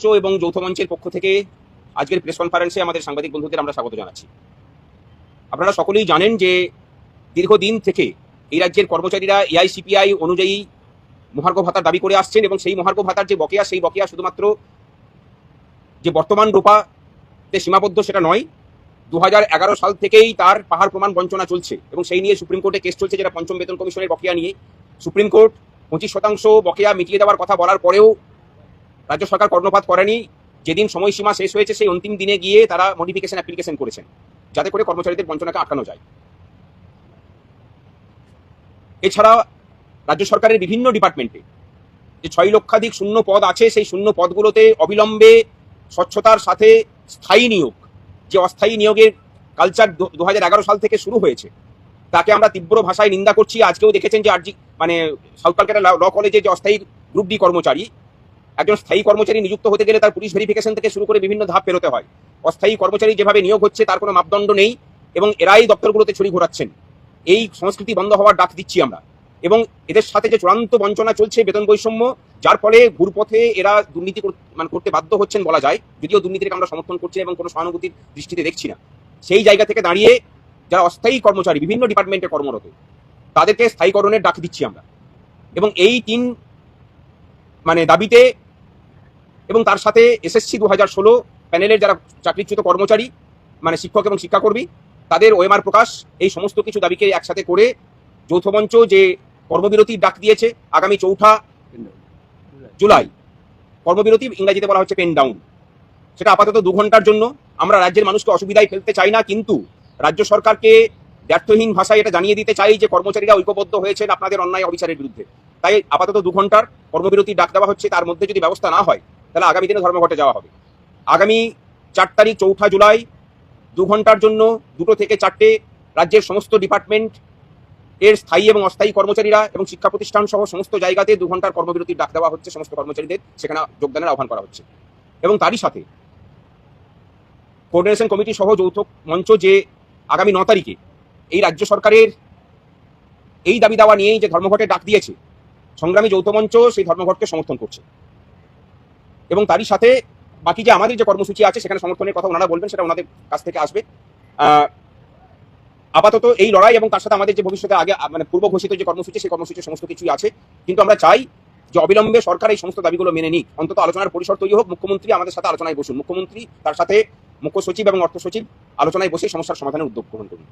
এবং যৌথ মঞ্চের পক্ষ থেকে আজকের প্রেস কনফারেন্সে আমাদের সাংবাদিক বন্ধুদের আমরা স্বাগত জানাচ্ছি। আপনারা সকলেই জানেন যে দীর্ঘদিন থেকে এই রাজ্যের কর্মচারীরা এআইসিপিআই অনুযায়ী মহার্ঘ ভাতার দাবি করে আসছেন এবং সেই মহার্ঘ ভাতার যে বকেয়া, সেই বকেয়া শুধুমাত্র যে বর্তমান রূপাতে সীমাবদ্ধ সেটা নয় দু সাল থেকেই তার পাহাড় প্রমাণ বঞ্চনা চলছে এবং সেই নিয়ে সুপ্রিম কোর্টে কেস চলছে যেটা পঞ্চম বেতন কমিশনের বকেয়া নিয়ে। সুপ্রিম কোর্ট পঁচিশ শতাংশ বকেয়া মিটিয়ে দেওয়ার কথা বলার পরেও রাজ্য সরকার কর্ণপাত করেনি। যেদিন সময়সীমা শেষ হয়েছে, সেই অন্তিম দিনে গিয়ে তারা মডিফিকেশন অ্যাপ্লিকেশন করেছেন। যাতে করে কর্মচারীদের বঞ্চনাকে আটকানো যায়। এছাড়া রাজ্য সরকারের বিভিন্ন ডিপার্টমেন্টে যে ছয় লক্ষাধিক শূন্য পদ আছে, সেই শূন্য পদগুলোতে অবিলম্বে স্বচ্ছতার সাথে স্থায়ী নিয়োগ, যে অস্থায়ী নিয়োগের কালচার দু হাজার এগারো সাল থেকে শুরু হয়েছে, তাকে আমরা তীব্র ভাষায় নিন্দা করছি। আজকেও দেখেছেন যে আর্জি মানে সাউথ কলকাতা ল কলেজে যে অস্থায়ী গ্রুপ ডি কর্মচারী একজন স্থায়ী কর্মচারী নিযুক্ত হতে গেলে তার পুলিশ ভেরিফিকেশন থেকে শুরু করে বিভিন্ন ধাপ পেরোতে হয়। অস্থায়ী কর্মচারী যেভাবে নিয়োগ হচ্ছে, তার কোনো মাপদণ্ড নেই এবং এরাই দপ্তরগুলোতে ছড়ি ঘোরাচ্ছেন। এই সংস্কৃতি বন্ধ হওয়ার ডাক দিচ্ছি আমরা। এবং এদের সাথে যে চূড়ান্ত বঞ্চনা চলছে বেতন বৈষম্য, যার ফলে ঘুরপথে এরা দুর্নীতি মানে করতে বাধ্য হচ্ছেন বলা যায়, যদিও দুর্নীতিকে আমরা সমর্থন করছি এবং কোনো সহানুভূতির দৃষ্টিতে দেখছি না। সেই জায়গা থেকে দাঁড়িয়ে যারা অস্থায়ী কর্মচারী, বিভিন্ন ডিপার্টমেন্টে কর্মরত, তাদেরকে স্থায়ীকরণের ডাক দিচ্ছি আমরা। এবং এই তিন মানে দাবিতে এবং তার সাথে এসএসসি দু হাজার ষোলো প্যানেলের যারা চাকরিচ্যুত কর্মচারী মানে শিক্ষক এবং শিক্ষাকর্মী, তাদের ওএমআর প্রকাশ, এই সমস্ত কিছু দাবিকে একসাথে করে যৌথ মঞ্চ যে কর্মবিরতির ডাক দিয়েছে আগামী চৌঠা জুলাই, কর্মবিরতি ইংরাজিতে বলা হচ্ছে পেন ডাউন সেটা আপাতত দু ঘণ্টার জন্য। আমরা রাজ্যের মানুষকে অসুবিধায় ফেলতে চাই না, কিন্তু রাজ্য সরকারকে ব্যর্থহীন ভাষায় এটা জানিয়ে দিতে চাই যে কর্মচারীরা ঐক্যবদ্ধ হয়েছেন আপনাদের অন্যায় অবিচারের বিরুদ্ধে। তাই আপাতত দু ঘণ্টার কর্মবিরতি ডাক দেওয়া হচ্ছে, তার মধ্যে যদি ব্যবস্থা না হয় তাহলে আগামী দিনে ধর্মঘটে যাওয়া হবে। আগামী চার তারিখ চৌঠা জুলাই, দু ঘণ্টার জন্য দুটো থেকে চারটে রাজ্যের সমস্ত ডিপার্টমেন্ট এর স্থায়ী এবং অস্থায়ী কর্মচারীরা এবং শিক্ষা প্রতিষ্ঠান সহ সমস্ত জায়গাতে দু ঘণ্টার কর্মবিরতির ডাক দেওয়া হচ্ছে সমস্ত কর্মচারীদের, সেখানে যোগদানের আহ্বান করা হচ্ছে। এবং তারই সাথে কোঅর্ডিনেশন কমিটি সহ যৌথ মঞ্চ যে আগামী ন তারিখে এই রাজ্য সরকারের এই দাবি দাওয়া নিয়েই যে ধর্মঘটের ডাক দিয়েছে, সংগ্রামী যৌথ মঞ্চ সেই ধর্মঘটকে সমর্থন করছে। এবং তারই সাথে বাকি যে আমাদের যে কর্মসূচি আছে, সেখানে সমর্থনের কথা ওনারা বলবেন, সেটা ওনাদের কাছ থেকে আসবে। আপাতত এই লড়াই এবং তার সাথে আমাদের যে ভবিষ্যতে আগে মানে পূর্ব ঘোষিত যে কর্মসূচি, সেই কর্মসূচির সমস্ত কিছুই আছে। কিন্তু আমরা চাই যে অবিলম্বে সরকার এই সমস্ত দাবিগুলো মেনে নিক। অন্তত আলোচনার পরিসর তৈরি হোক, মুখ্যমন্ত্রী আমাদের সাথে আলোচনায় বসুন। মুখ্যমন্ত্রী তার সাথে মুখ্য সচিব এবং অর্থ সচিব আলোচনায় বসে সমস্যার সমাধানের উদ্যোগ গ্রহণ করুন।